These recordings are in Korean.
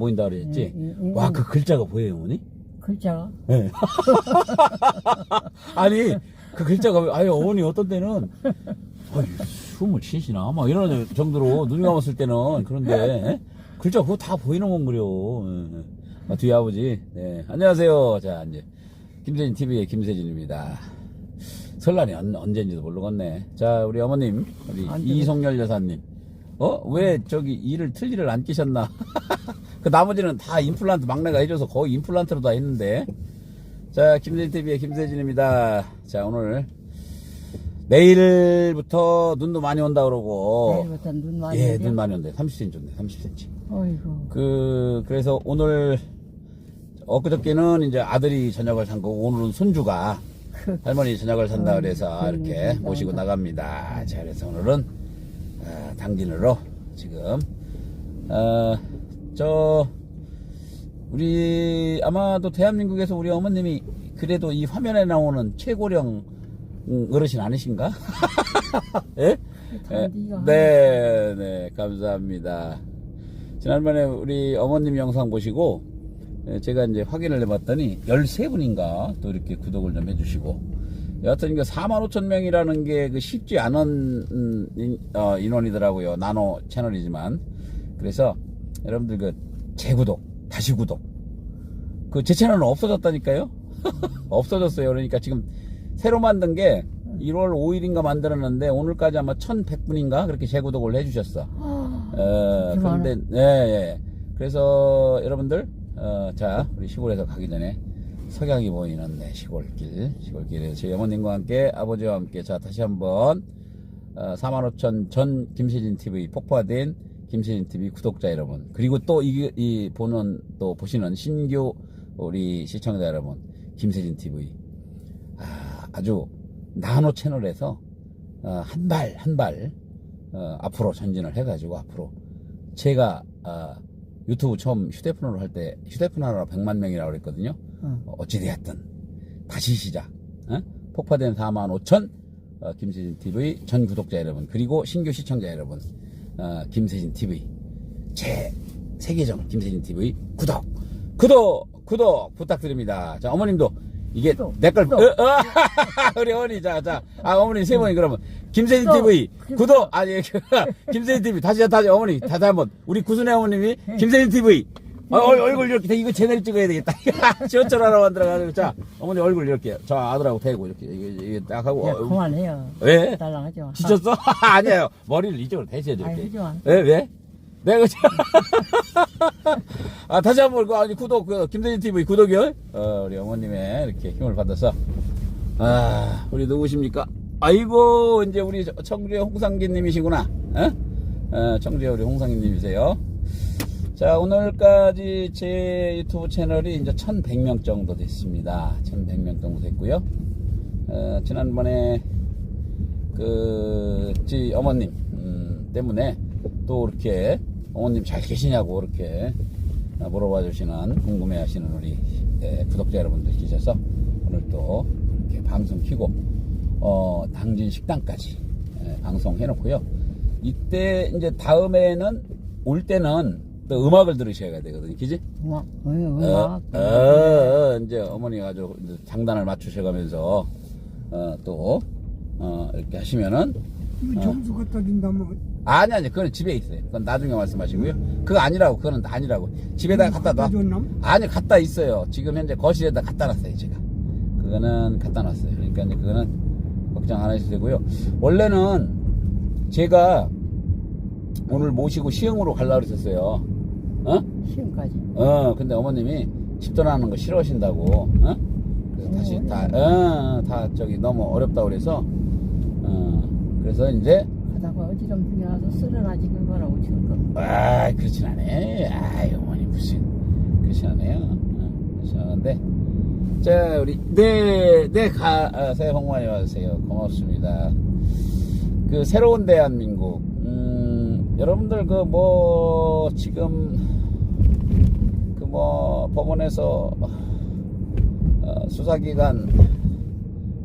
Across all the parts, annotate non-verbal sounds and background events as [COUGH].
보인다 그랬지? 예, 예, 예. 와, 그 글자가 보여요, 어머니? 글자가 네. [LAUGHS] 아니, 그 글자가, 왜- 아유, 어머니 어떤 때는, 아유, 숨을 쉬시나? 막 이런 정도로 눈 감았을 때는, 그런데, 예? 글자 그거 다 보이는 건 그려. 예, 예. 아, 뒤에 아버지, 네. 안녕하세요. 자, 이제, 김세진 TV의 김세진입니다. 설날이 언, 언제인지도 모르겠네. 자, 우리 어머님, 우리 안 되겠- 이송열 여사님. 어? 왜 저기 이를 틀니를 안 끼셨나? [LAUGHS] 그 나머지는 다 임플란트 막내가 해줘서 거의 임플란트로 다 했는데. 자, 김세진 TV의 김세진입니다. 자, 오늘 내일부터 눈도 많이 온다 그러고. 내일부터 눈 많이 예? 눈 많이 온대. 30cm 온대. 30cm. 어이구 그 그래서 오늘 엊그저께는 이제 아들이 저녁을 산 거고 오늘은 손주가 [LAUGHS] 할머니 저녁을 산다 음, 그래서 음, 이렇게 음, 모시고 음. 나갑니다. 자 그래서 오늘은 어, 당진으로 지금 어, 저 우리 아마도 대한민국에서 우리 어머님이 그래도 이 화면에 나오는 최고령 음, 어르신 아니신가? [LAUGHS] 예? 네, 네, 감사합니다. 지난번에 우리 어머님 영상 보시고 예, 제가 이제 확인을 해봤더니 13분인가 또 이렇게 구독을 좀 해주시고 여하튼 이게 4만 5천 명이라는 게 그 쉽지 않은 어, 인원이더라고요. 나노 채널이지만 그래서 여러분들 그 재구독, 다시 구독 그 제 채널은 없어졌다니까요. [LAUGHS] 없어졌어요. 그러니까 지금 새로 만든 게 1월 5일인가 만들었는데 오늘까지 아마 1,100분인가 그렇게 재구독을 해주셨어. 아, 어, 그런데, 네, 예. 그래서 여러분들, 어, 자, 우리 시골에서 가기 전에 석양이 보이는 네, 시골길, 시골길에서 저희 어머님과 함께 아버지와 함께 자, 다시 한번, 어, 45,000 전 김세진 TV 폭파된 김세진 TV 구독자 여러분, 그리고 또 이, 이 보는, 또 보시는 신규 우리 시청자 여러분, 김세진 TV. 아, 아주 나노 채널에서 어, 한 발, 한 발, 어, 앞으로 전진을 해가지고 앞으로 제가 아, 유튜브 처음 휴대폰으로 할 때 휴대폰 하나로 100만 명이라고 그랬거든요. 응. 어, 어찌되었든 다시 시작. 어? 폭파된 4만 5천 어, 김세진 TV 전 구독자 여러분 그리고 신규 시청자 여러분 어, 김세진 TV 제 세계적 김세진 TV 구독 구독 구독 부탁드립니다. 자 어머님도 이게 내걸 구독. [LAUGHS] 우리 어머니 자자 아 어머니 세 번이 그러면 김세진 구독, TV 구독. 구독 아니 [LAUGHS] 김세진 TV 다시 다시 어머니 다시 한번 우리 구순애 어머님이 김세진 TV 어, 얼- 얼굴 이렇게 이거 제대로 찍어야 되겠다. [LAUGHS] 지어철 하나 만들어가지고 자 어머니 얼굴 이렇게 저 아들하고 대고 이렇게 이게, 이게 딱 하고 야, 어, 그만해요 왜? 달랑하지 마 지쳤어? [LAUGHS] 아니에요 머리를 이쪽으로 이렇게. 하지 마. 왜 왜? 내가 저- [LAUGHS] 아 다시 한번 그 아니 구독 그 김대진 TV 구독이요? 어, 우리 어머님의 이렇게 힘을 받아서 아 우리 누구십니까? 아이고 이제 우리 저- 청주의 홍상기님이시구나. 어? 어, 청주의 우리 홍상기님이세요. 자 오늘까지 제 유튜브 채널이 이제 1100명 정도 됐습니다. 1100명 정도 됐고요. 어, 지난번에 그, 지 어머님, 음, 때문에 또 이렇게 어머님 잘 계시냐고 이렇게 어, 물어봐 주시는 궁금해 하시는 우리 예, 구독자 여러분들 계셔서 오늘 또 이렇게 방송 키고, 어, 당진 식당까지 예, 방송해 놓고요. 이때 이제 다음에는 올 때는 또 음악을 들으셔야 되거든요. 그지? 음악 응, 어, 음악 어, 어, 이제 어머니가 아주 이제 장단을 맞추셔가면서 어, 또 어, 이렇게 하시면은 이거 점수 갖다 준다면 아니 아니 그건 집에 있어요. 그건 나중에 말씀하시고요. 그거 아니라고 그거는 아니라고 집에다 갖다 놔. 줬나? 아니 갖다 있어요. 지금 현재 거실에다 갖다 놨어요 제가. 그거는 갖다 놨어요. 그러니까 이제 그거는 걱정 안 하셔도 되고요. 원래는 제가 오늘 모시고 시흥으로 가려고 그랬었어요. 어? 시험까지 어, 근데 어머님이 집 떠나는 거 싫어하신다고, 어? 그래서 다시 어, 다, 어, 다 저기 너무 어렵다고 그래서, 어, 그래서 이제, 하다가 어지럼증이 나서 쓰러나지 그거라고 지금 아, 그렇진 않아요. 아이, 어머니 무슨, 그렇진 않아요. 어, 그렇진 않은데. 자, 우리, 네, 네, 가, 아, 새해 복 많이 받으세요. 고맙습니다. 그, 새로운 대한민국, 음, 여러분들 그 뭐, 지금, 그 뭐, 법원에서, 어, 수사기간,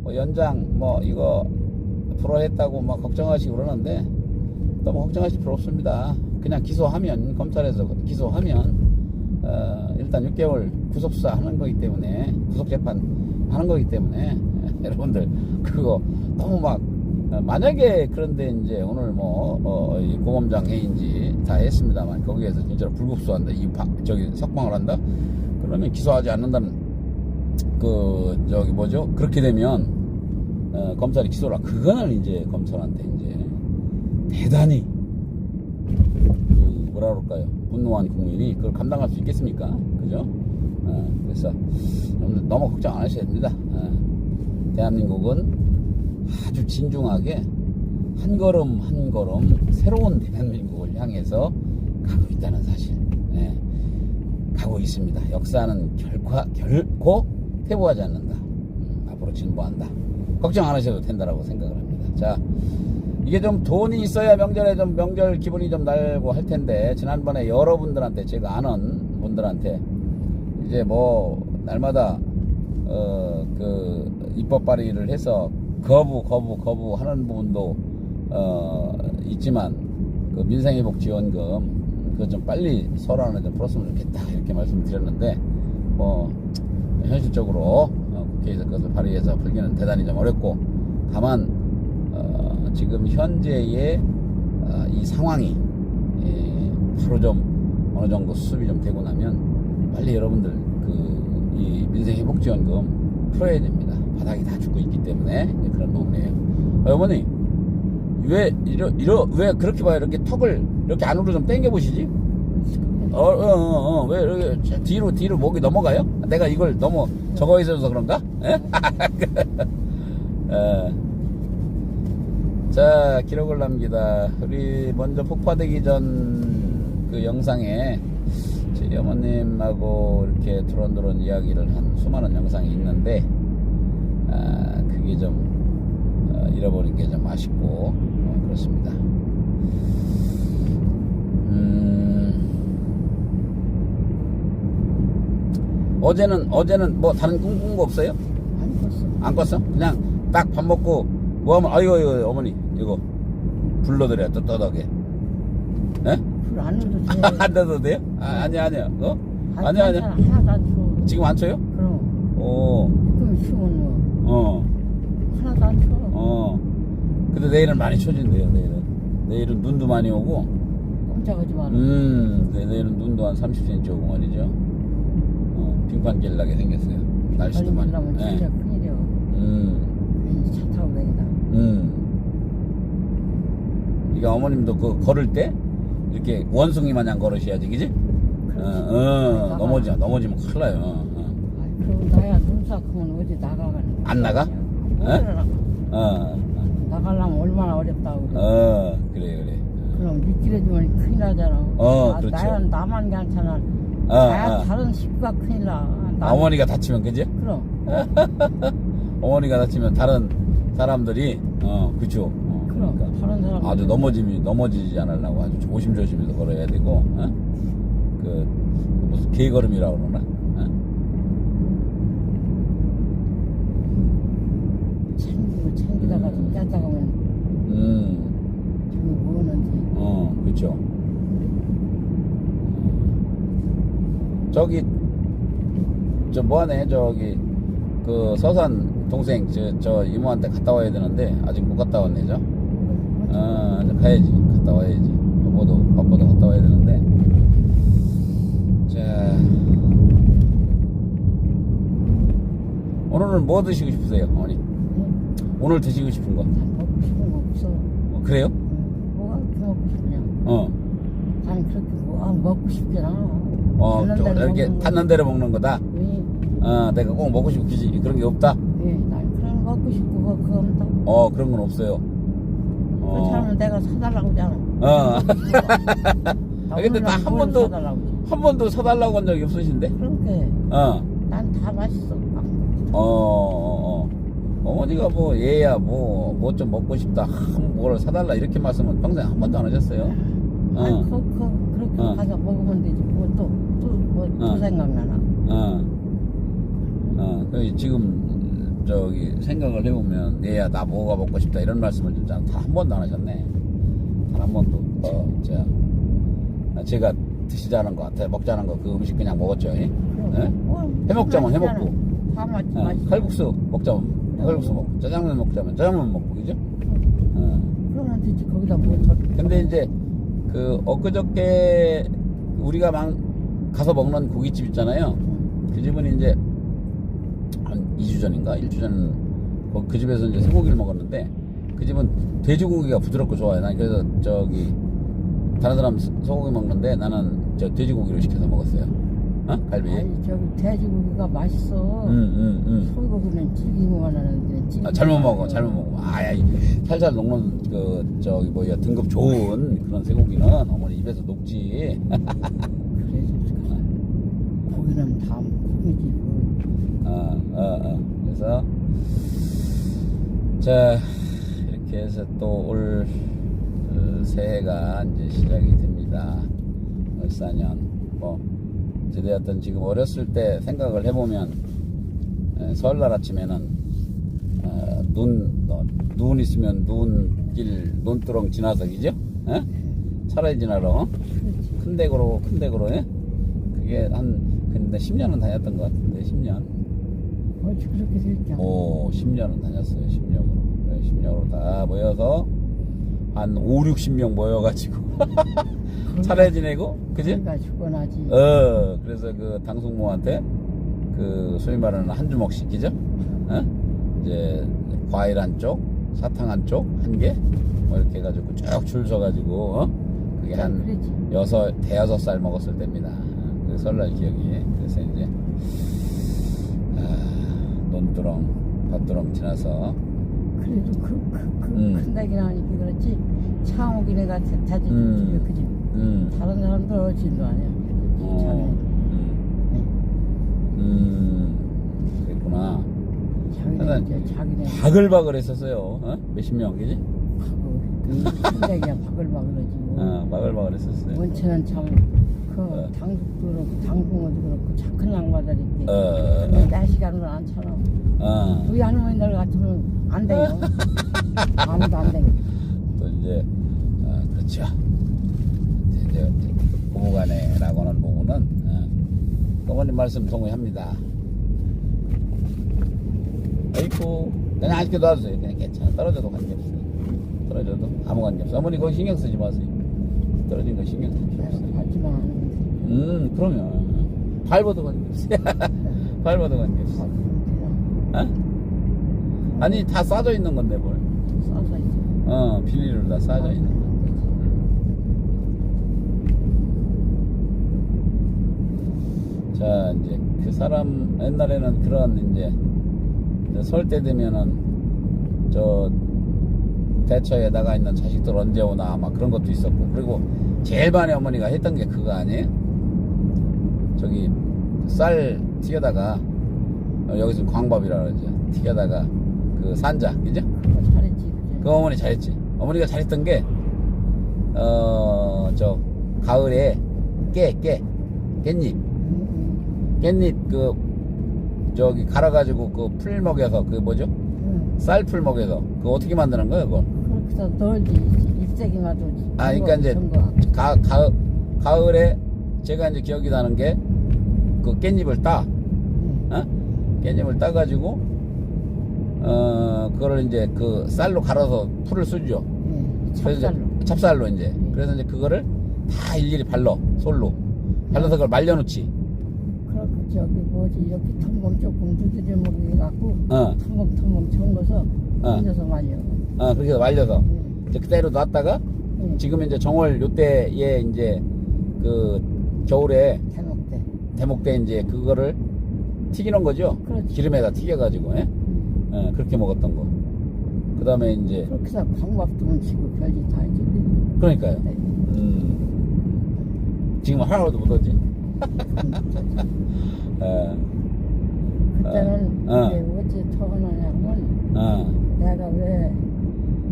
뭐, 연장, 뭐, 이거, 불허했다고 막 걱정하시고 그러는데, 너무 걱정하실 필요 없습니다. 그냥 기소하면, 검찰에서 기소하면, 일단 6개월 구속수사 하는 거기 때문에 구속 재판 하는 거기 때문에 [LAUGHS] 여러분들 그거 너무 막 어, 만약에 그런데 이제 오늘 뭐 어, 이 고검장 회의인지 다 했습니다만 거기에서 진짜로 불국수한다 이 바- 저기 석방을 한다? 그러면 기소하지 않는다는 그 저기 뭐죠? 그렇게 되면 어, 검찰이 기소를 하- 그거는 이제 검찰한테 이제 대단히 그 뭐라 그럴까요? 분노한 국민이 그걸 감당할 수 있겠습니까? 그죠? 어, 그래서 너무 걱정 안 하셔야 됩니다. 어, 대한민국은 아주 진중하게 한 걸음 한 걸음 새로운 대한민국을 향해서 가고 있다는 사실. 예, 가고 있습니다. 역사는 결코, 결코 퇴보하지 않는다. 음, 앞으로 진보한다. 걱정 안 하셔도 된다라고 생각을 합니다. 자 이게 좀 돈이 있어야 명절에 좀 명절 기분이 좀 날고 할 텐데 지난번에 여러분들한테 제가 아는 분들한테 이제 뭐 날마다 어 그 입법 발의를 해서 거부 거부 거부 하는 부분도 어 있지만 그 민생회복 지원금 그거 좀 빨리 설안에 좀 풀었으면 좋겠다 이렇게 말씀을 드렸는데 뭐 현실적으로 어, 국회에서 그것을 발의해서 풀기는 대단히 좀 어렵고 다만 어, 지금 현재의 어, 이 상황이 예, 바로 좀 어느 정도 수습이 좀 되고 나면 빨리 여러분들 그 이 민생 회복 지원금 풀어야 됩니다. 바닥이 다 죽고 있기 때문에 그런 부분이에요. 어, 어머니 왜 이러 이러 왜 그렇게 봐요? 이렇게 턱을 이렇게 안으로 좀 당겨 보시지? 어, 어, 어, 어, 왜 이렇게 뒤로 뒤로 목이 넘어가요? 내가 이걸 너무 저거 있어서 그런가? 예? [LAUGHS] 어. 자 기록을 남기다 우리 먼저 폭파되기 전 그 영상에 제 어머님하고 이렇게 두런두런 이야기를 한 수많은 영상이 있는데 아 그게 좀 어, 잃어버린 게 좀 아쉽고 어, 그렇습니다 음 어제는 어제는 뭐 다른 꿈 꾼 거 없어요? 안 컸어. 안 껐어? 그냥 딱 밥 먹고 뭐 하면 아이고 아이고 어머니 이거 불러드려 또 떠덕에 예? 불안 넣어도 [LAUGHS] 돼. 안 넣어도 돼요? 아, 아니야 아니야 어? 안 아니야 아니야. 하나도 안. 지금 안 쳐요? 그럼. 오, 그럼 뭐. 어, 하나도 안 쳐. 어. 근데 내일은 많이 쳐진대요 내일은 내일은 눈도 많이 오고 꼼짝하지 마라. 음 네, 내일은 눈도 한 30cm 오고 말이죠 어, 빙판 길 나게 생겼어요 날씨도 많이 걸리면 예. 진짜 큰일이야. 음, 괜히 차 타고 다니다. 음. 그러니까 어머님도 그 걸을 때 이렇게 원숭이 마냥 걸으셔야지 그지? 어, 어, 넘어지, 넘어지면 큰일 나요. 어, 그럼 나야 눈싸 크면 어디 나가가는 안 나가? 어? 어, 나가려면 얼마나 어렵다고 그래. 어, 그래, 그래. 그럼 미끼려주면 큰일 나잖아. 어, 나, 그렇죠. 나야 나만 괜찮아. 어, 나야 어. 다른 식구가 큰일 나. 나- 어머니가 다치면 그지? 그럼 [LAUGHS] 어머니가 다치면 다른 사람들이, 어, 그쵸. 어, 그럼 그러니까. 다른 사람 아주 넘어지면 넘어지지 않으려고 아주 조심조심해서 걸어야 되고, 어? 그, 그 무슨 개걸음이라고 그러나? 어? 챙기고 챙기다가 음. 짜다가면 음, 저기 뭐는지 어, 그쵸. 저기, 저 뭐하네, 저기, 그 서산 동생, 저, 저 이모한테 갔다 와야 되는데, 아직 못 갔다 왔네, 저. 어, 가야지. 갔다 와야지. 바빠도, 바빠도 갔다 와야 되는데. 자. 오늘은 뭐 드시고 싶으세요, 어머니? 오늘 드시고 싶은 거? 먹고 싶은 거 없어. 어, 그래요? 응. 뭐가 그렇게 먹고 싶냐? 어. 아니 그렇게 뭐 아, 먹고 싶잖아. 어, 닿는 저, 이렇게. 닿는 대로 먹는 거다? 예, 어, 내가 꼭 먹고 싶고 그지 그런 게 없다? 예, 난 그런 거 먹고 싶고 뭐 그거 없다. 어, 그런 건 없어요. 그 어. 사람은 내가 사달라고 하잖아. 어. 나 [LAUGHS] 아, 근데 나한 뭘 번도- 사달라고. 한 번도 사달라고 한 적이 없으신데? 그렇게 어. 난 다 맛있어. 막. 어, 어, 어. 어머니가 뭐, 얘야, 뭐, 뭐 좀 먹고 싶다. 한, 뭘 사달라. 이렇게 말씀은 평생 한 번도 안 하셨어요? 아니 어. 그, 그, 그렇게 어. 가서 먹으면 되지. 어. 생각나나? 어. 어, 그 지금, 저기, 생각을 해보면, 얘야, 나 뭐가 먹고 싶다. 이런 말씀을 진짜 다한 번도 안 하셨네. 단 한 번도. 어, 자. 아, 제가 드시자는 거 같아. 먹자는 거 그 음식 그냥 먹었죠. 예? 해먹자면. 해먹고. 다 맛, 어, 맛있어. 칼국수 먹자면 칼국수 먹고 짜장면 먹자면 짜장면 먹고 그죠? 어. 그러면 되지 거기다 뭐 더. 근데 이제 그 엊그저께 우리가 막 가서 먹는 고깃집 있잖아요. 그 집은 이제 한 2주 전인가 1주 전 그- 그 집에서 이제 소고기를 먹었는데 그 집은 돼지고기가 부드럽고 좋아요. 난 그래서 저기 다른 사람 소- 소고기 먹는데 나는 저 돼지고기를 시켜서 먹었어요. 어? 갈비. 아니 저기 돼지고기가 맛있어. 응, 응, 응. 소고기는 찌기만 하는데 찌. 아, 잘못 먹어, 잘못 먹어. 아, 야, 이 살살 녹는 그 저기 뭐야 등급 좋은 그런 쇠고기는 어머니 입에서 녹지. [LAUGHS] 고기는 다. 뭐. 어, 어, 어. 그래서 자 이렇게 해서 또 올 새해가 이제 시작이 됩니다. 을사년 뭐 어찌되었든 지금 어렸을 때 생각을 해보면 에, 설날 아침에는 어, 눈, 어, 눈 있으면 눈길 논두렁 지나서 그죠? 에? 차라리 지나러 어? 큰 댁으로 큰 댁으로 예? 그게 한 근데 10년은 다녔던 것 같은데 10년 어찌 그렇게 됐죠. 오 10년은 다녔어요 10년으로 그래 10년으로 다 모여서 한 5, 60명 모여가지고 [LAUGHS] 차례 지내고 그지? 그러니까 죽어나지. 어 그래서 그 당숙모한테 그 소위 말하는 한 주먹씩 그죠? 어? 이제 과일 한쪽 사탕 한쪽 한개뭐 이렇게 해가지고 쭉 줄 서가지고 어? 그게 한 그러지. 여섯 대여섯 살 먹었을 때입니다. 그 설날 기억이 그래서 이제 아, 논두렁 밭두렁 지나서 그래도 그그큰 음. 닭이나 하니까 그렇지. 창옥이네가 다지 음. 그지. 음, 다른 사람들 어진도 아니야. 어. 음, 음, 그랬구나. 자기네 하여간 이제 자기네 바글바글 했었어요. 어? 몇십 명, 그지? 큰 닭이야 바글바글하지. 뭐. 어, 바글바글 했었어요. 원체는 참 그 어. 당숙도 그렇고 당붕어도 그렇고 착한 양반들 있게. 어, 근데 날 시간은 안 차나. 어, 우리 할머니들 같으면 안 돼요. 아무도 안 돼요. [LAUGHS] 또 이제, 어, 그렇죠. 이제, 이제 고부간에라고 하는 부분은, 어, 어머님 말씀 동의합니다. 아이고, 그냥 아직도 놔두세요. 그냥 괜찮아. 떨어져도 관계없어요. 떨어져도 아무 관계없어요. 어머니 그거 신경 쓰지 마세요. 떨어진 거 신경 쓰지 마세요. 안 하면 음, 그러면. 밟아도 관계없어요. 밟아도 관계없어. 어? 아니, 다 싸져 있는 건데, 뭘. 싸서 이제. 어, 비닐로 다 싸져 있는 거. 자, 이제 그 사람 옛날에는 그런 이제 설 때 되면은 저 대처에 나가 있는 자식들 언제 오나 막 그런 것도 있었고 그리고 제일 많이 어머니가 했던 게 그거 아니에요? 저기 쌀 튀겨다가 어, 여기서 광밥이라 그러죠. 튀겨다가 그 산자, 그죠? 잘했지. 그 어머니 잘했지. 어머니가 잘했던 게, 어, 저, 가을에 깨, 깨, 깻잎, 응, 깻잎 그, 저기 갈아가지고 그 풀 먹여서, 그 뭐죠? 응, 응. 쌀풀 먹여서. 그거 어떻게 만드는 거야, 그거? 해서 널지 잎새기마도. 아, 그러니까 이제 가, 가, 가을에 제가 이제 기억이 나는 게, 그 깻잎을 따, 어? 깻잎을 따가지고, 어, 그거를 이제 그 쌀로 갈아서 풀을 쓰죠. 그래서 이제 찹쌀로. 찹쌀로 이제 그래서 이제 그거를 다 일일이 발라 솔로 발라서 그걸 말려놓지 그렇고 저기 뭐지 이렇게 텅벙 조금 두드려 먹이 갖고 어, 텅벙텅벙 쳐먹어서 어. 얹어서 말려. 어 그렇게 해서 말려서 응, 이제 그대로 놨다가 응. 지금 이제 정월 요때에 이제 그 겨울에 대목대. 이제 그거를 튀기는 거죠 그렇지. 기름에다 튀겨가지고 예? 응. 어, 그렇게 먹었던 거. 그 다음에 이제 그렇게 해서 광밥도 얹히고 별짓 다 했지. 그러니까요. 네. 음, 지금 하나도 못 얻지. 어, 그때는 어. 이제 어찌 터어나냐면 어, 내가 왜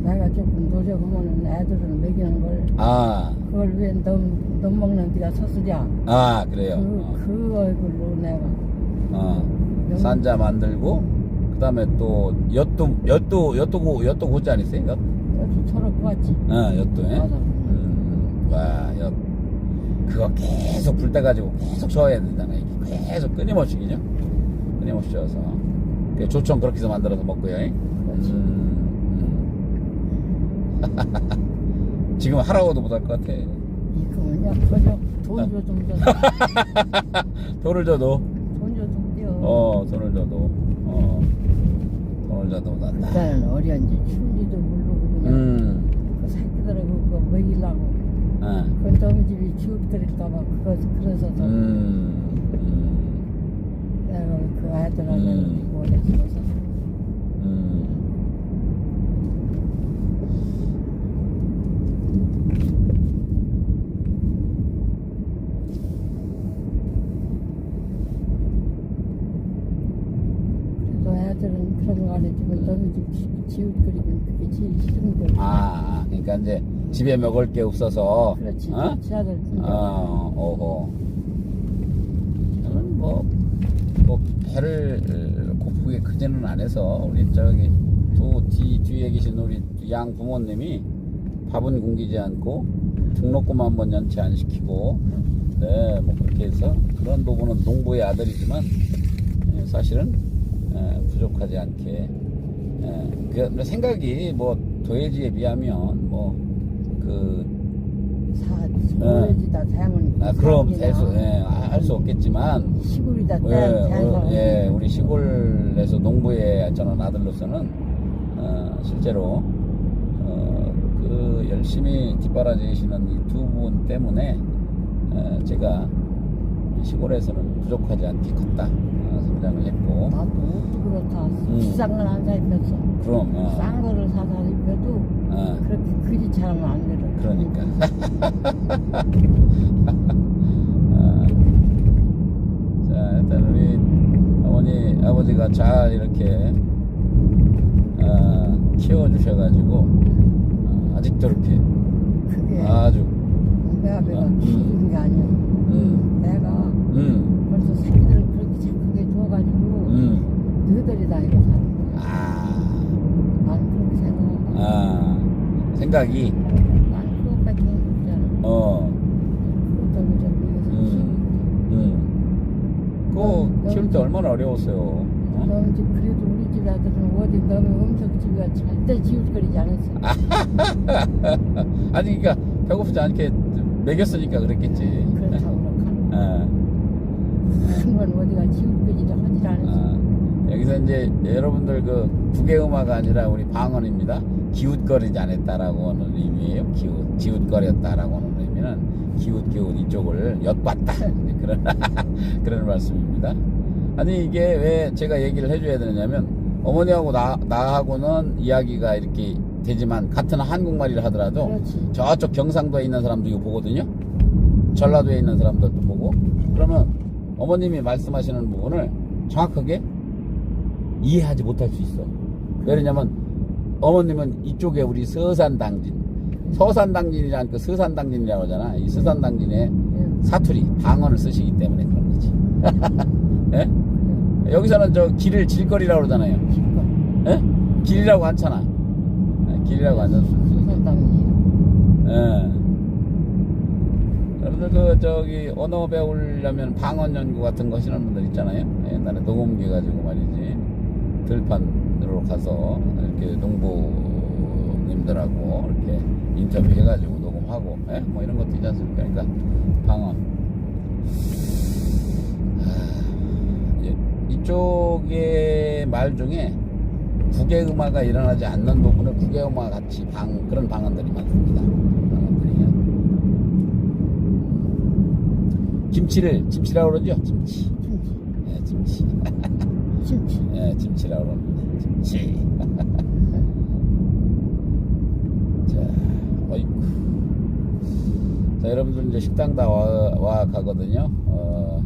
내가 조금 노력하면 애들을 먹이는 걸 아, 그걸 왜넌 넌 먹는 데가 서수냐 아 그래요. 그, 어. 그 얼굴로 내가 어, 산자 만들고 그 다음에 또 엿도 엿도 엿도 엿도 고지 않았어요? 엿? 여기 저렇게 왔지 어, 엿도 예? 맞아 음, 와, 엿. 그거 계속 불 때가지고 계속 저어야 되잖아요. 이게 계속 끊임없이 그죠? 끊임없이 저어서. 그 조청 그렇게 해서 만들어서 먹고요. 그렇지. 음, 음. [LAUGHS] 지금 하라고도 못할 것 같아. 이거 그냥 그저 돈 줘좀 줘. [LAUGHS] 돈을 줘도, 돈 줘좀 줘. 어, 돈을 줘도, 어, 돈을 줘도 못한다. 그때는 어려운지 추운지도 모르고 그냥 음, 그 새끼들하고 그거 먹이려고 어, 그 너무 집이 지웃거릴까봐 그거 그래서 도 음, 음, 그 아이들하고 음. 원했어서 음. 그래도 애들은 그런 거 안 해주면 너무 집 지- 지웃거리면 그게 제일 싫은 거지. 아, 그러니까 이제 집에 먹을 게 없어서, 그렇지. 어? 지하들 어, 오호. 저는 뭐, 뭐, 배를 고프게 크지는 않아서, 우리 저기, 두, 뒤, 뒤에 계신 우리 양 부모님이 밥은 굶기지 않고, 등록금 한번 연체 안 시키고, 네, 뭐, 그렇게 해서, 그런 부분은 농부의 아들이지만, 예, 사실은, 예, 부족하지 않게, 예, 그, 생각이 뭐, 도예지에 비하면, 뭐, 그, 사 서울지다 대문. 아, 그럼 대수, 예, 수 없겠지만, 시골이다 예, 어, 예, 우리 시골에서 농부의 저는 아들로서는, 어, 실제로, 어, 그 열심히 뒷바라지시는 이 두 분 때문에, 어, 제가 시골에서는 부족하지 않게 컸다, 어, 성장을 했고, 나도 그렇다. 음. 비싼 건안사 입혔어. 그럼, 어, 싼 거를 사다 입혀도 어, 그렇게 그지처럼 안 들어. 그러니까. 아, [LAUGHS] 자, 일단 우리 어머니, 아버지가 잘 이렇게 아, 키워주셔가지고 아, 아직도 이렇게 그게 아주 내가 내가 음. 키운 게 아니야. 음, 벌써 새끼들을 그렇게 착하게 줘가지고 음, 너희들이 다 이거 사는 거야. 아, 난 그렇게 생각한다. 아, 생각이 난 그것밖에 없잖아. 어, 그것도 좀 위해서 음. 음, 그거 키울 때 얼마나 어려웠어요. 어? 너무 집 그래도 우리 집 아들은 어디 너무 음식 집이가 절대 지웃거리지 않았어. [LAUGHS] 아니 그러니까 배고프지 않게 먹였으니까 그랬겠지. 그렇다고 [LAUGHS] 그렇고 아, 한번 어디가 지웃거리지 하질 않았어. 아, 여기서 이제 여러분들 그 국외음화가 아니라 우리 방언입니다. 기웃거리지 않았다라고 하는 의미예요. 기웃, 기웃거렸다라고 하는 의미는 기웃기웃 이쪽을 엿봤다 [LAUGHS] 그런 [LAUGHS] 그런 말씀입니다. 아니 이게 왜 제가 얘기를 해줘야 되느냐면 어머니하고 나 나하고는 이야기가 이렇게 되지만 같은 한국말이라 하더라도 그렇지. 저쪽 경상도에 있는 사람도 이거 보거든요. 전라도에 있는 사람들도 보고. 그러면 어머님이 말씀하시는 부분을 정확하게 이해하지 못할 수 있어. 왜냐면 어머님은 이쪽에 우리 서산당진, 서산당진이라는 그 서산당진이라고 하잖아. 이 서산당진에 예, 사투리, 방언을 쓰시기 때문에 그런 거지. [LAUGHS] 예? 그래. 여기서는 저 길을 질거리라고 그러잖아요. 예? 길이라고 않잖아. 예, 길이라고 안 썼어. 수산당이 예. 여러분들 그 저기 언어 배우려면 방언 연구 같은 거 하시는 분들 있잖아요. 옛날에 녹음기 가지고 말이지 들판으로 가서 이렇게 농부님들하고 이렇게 인터뷰 해가지고 녹음하고 예? 뭐 이런 것도 있지 않습니까? 그러니까 방언. 이쪽의 말 중에 국외음화가 일어나지 않는 부분을 국외음화 같이 방 그런 방언들이 많습니다. 방언들이요. 음, 김치를 김치라고 그러죠? 김치. 김치, 예, 김치. [LAUGHS] 김치. 예, 김치라고 그럽니다. 김치. [LAUGHS] 자, 어이쿠. 자, 여러분들 이제 식당 다 와, 와 가거든요. 어,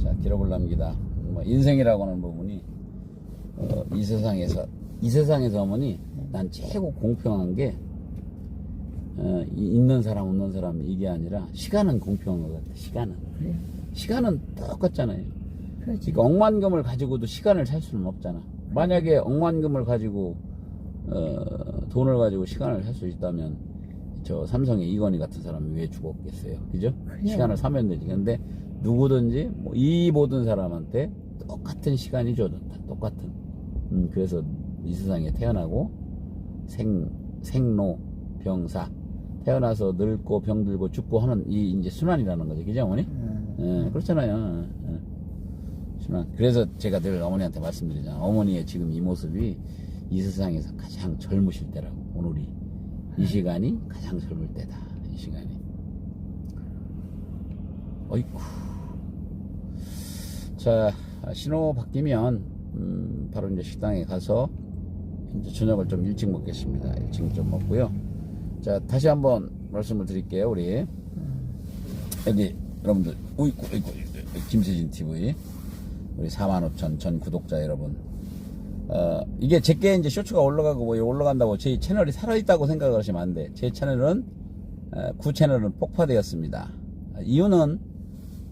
자, 기록을 남기다. 뭐 인생이라고 하는 부분이 어, 이 세상에서 이 세상에서 어머니 난 최고 공평한 게 어, 이- 있는 사람 없는 사람 이게 아니라 시간은 공평한 것 같아. 시간은 그래. 시간은 똑같잖아요. 그렇지. 그러니까 억만금을 가지고도 시간을 살 수는 없잖아. 만약에 억만금을 가지고 어, 돈을 가지고 시간을 살 수 있다면 저 삼성의 이건희 같은 사람이 왜 죽었겠어요? 그죠? 그래요. 시간을 사면 되지. 근데 누구든지 뭐 이 모든 사람한테 똑같은 시간이 주어졌다. 똑같은. 음, 그래서 이 세상에 태어나고 생, 생로, 병사. 태어나서 늙고 병들고 죽고 하는 이 이제 순환이라는 거죠. 그죠, 어머니? 예, 그렇잖아요. 예. 순환. 그래서 제가 늘 어머니한테 말씀드리잖아요. 어머니의 지금 이 모습이 이 세상에서 가장 젊으실 때라고. 오늘이. 이 시간이 가장 젊을 때다. 이 시간이. 어이쿠. 자, 신호 바뀌면, 음, 바로 이제 식당에 가서, 이제 저녁을 좀 일찍 먹겠습니다. 일찍 좀 먹고요. 자, 다시 한번 말씀을 드릴게요, 우리. 여기, 여러분들, 우이구, 우이구, 김세진 TV. 우리 4만 5천 전 구독자 여러분. 어, 이게 제게 이제 쇼츠가 올라가고 뭐 올라간다고 제 채널이 살아있다고 생각을 하시면 안 돼. 제 채널은, 어, 구 채널은 폭파되었습니다. 아, 이유는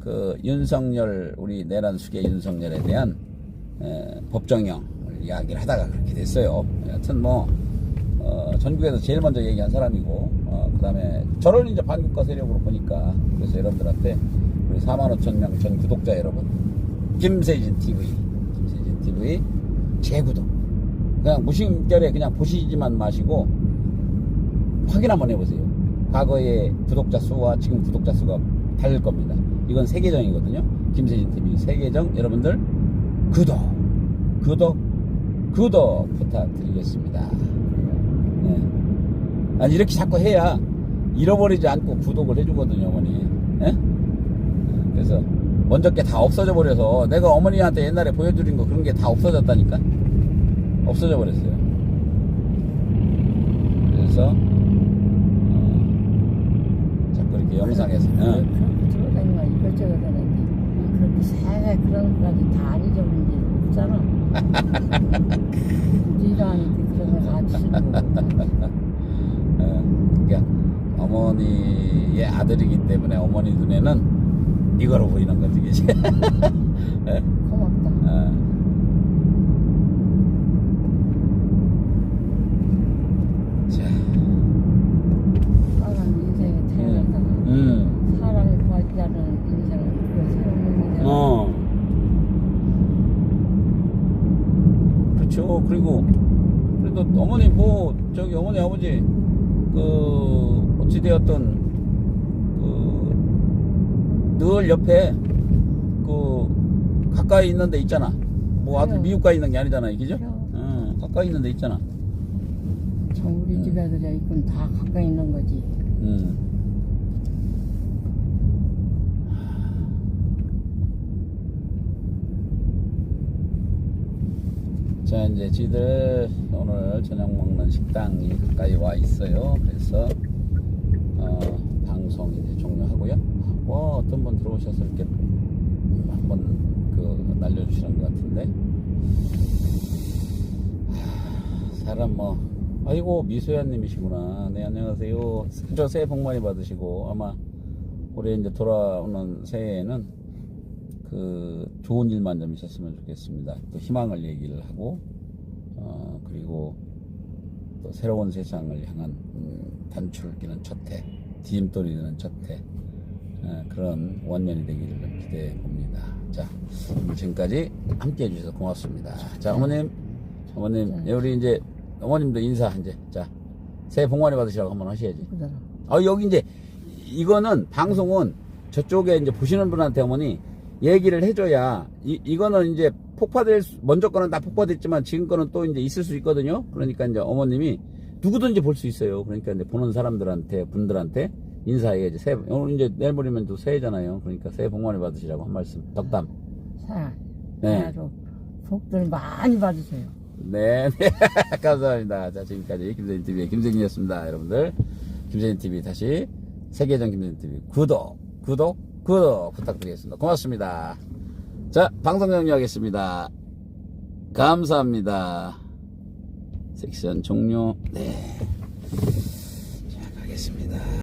그 윤석열, 우리 내란 수계 윤석열에 대한, 에, 법정형을 이야기를 하다가 그렇게 됐어요. 여하튼 뭐, 어, 전국에서 제일 먼저 얘기한 사람이고, 어, 그 다음에 저를 이제 반국가 세력으로 보니까, 그래서 여러분들한테 우리 4만 5천 명 전 구독자 여러분, 김세진 TV, 김세진 TV 재구독. 그냥 무심결에 그냥 보시지만 마시고 확인 한번 해보세요. 과거의 구독자 수와 지금 구독자 수가 다를 겁니다. 이건 세계정이거든요. 김세진 TV 세계정 여러분들 구독, 구독, 구독 부탁드리겠습니다. 네. 아니 이렇게 자꾸 해야 잃어버리지 않고 구독을 해주거든요, 어머니. 예? 그래서 먼저 게 다 없어져 버려서 내가 어머니한테 옛날에 보여드린 거 그런 게 다 없어졌다니까 없어져 버렸어요. 그래서 어, 자꾸 이렇게 영상에서 어, 그렇게 들어다니는 거 이것저것 하는데 그렇게 세게 그런 것까지 다안 잊어버린 일 없잖아. 니랑한테 그런 거 같이. 어, 그러니까 어머니의 아들이기 때문에 어머니 눈에는 이거로 보이는 거지, 그지? [LAUGHS] 예? 고맙다. 어. 자, 사람 인생에 태어난다. 음, 사람이 구하지 않은 인생을 그 새로운 인생을 어. 그렇죠. 그리고 그래도 어머니 뭐 저기 어머니 아버지 그 어찌 되었던 그늘 옆에 그 가까이 있는 데 있잖아. 뭐 아들 그래요. 미국 가 있는 게 아니잖아, 그죠? 그래요. 어, 가까이 있는 데 있잖아. 참 우리 집 애들이 있군 다 가까이 있는 거지. 음. 자 이제 지들 오늘 저녁 먹는 식당이 가까이 와 있어요. 그래서 어, 방송 이제 종료하고요. 와 어떤 분 들어오셔서 이렇게 한번 그 날려주시는 것 같은데 하, 사람 뭐 아이고 미소연님이시구나. 네 안녕하세요. 저 새해 복 많이 받으시고 아마 올해 이제 돌아오는 새해에는 그 좋은 일만 좀 있었으면 좋겠습니다. 또 희망을 얘기를 하고 어 그리고 또 새로운 세상을 향한 음, 단추를 첫 해, 디딤돌이 되는 첫 해. 어, 그런 원년이 되기를 좀 기대해 봅니다. 자, 오늘 지금까지 함께 해주셔서 고맙습니다. 자, 어머님, 어머님, 예, 우리 이제 어머님도 인사 이제 자 새해 복 많이 받으시라고 한번 하셔야지. 아 여기 이제 이거는 방송은 저쪽에 이제 보시는 분한테 어머니 얘기를 해줘야 이 이거는 이제 폭파될 수- 먼저 거는 다 폭파됐지만 지금 거는 또 이제 있을 수 있거든요. 그러니까 이제 어머님이 누구든지 볼 수 있어요. 그러니까 이제 보는 사람들한테 분들한테 인사해야지. 새해 오늘 이제 내일 모레면 또 새해잖아요. 그러니까 새해 복 많이 받으시라고 한 말씀 덕담. 사, 네. 복들 많이 받으세요. 네, 네. [LAUGHS] 감사합니다. 자, 지금까지 김세진 TV의 김세진이었습니다. 여러분들, 김세진 TV 다시 세계전 김세진 TV 구독, 구독, 구독 부탁드리겠습니다. 고맙습니다. 자, 방송 종료하겠습니다. 감사합니다. 섹션 종료. 네. 자, 가겠습니다.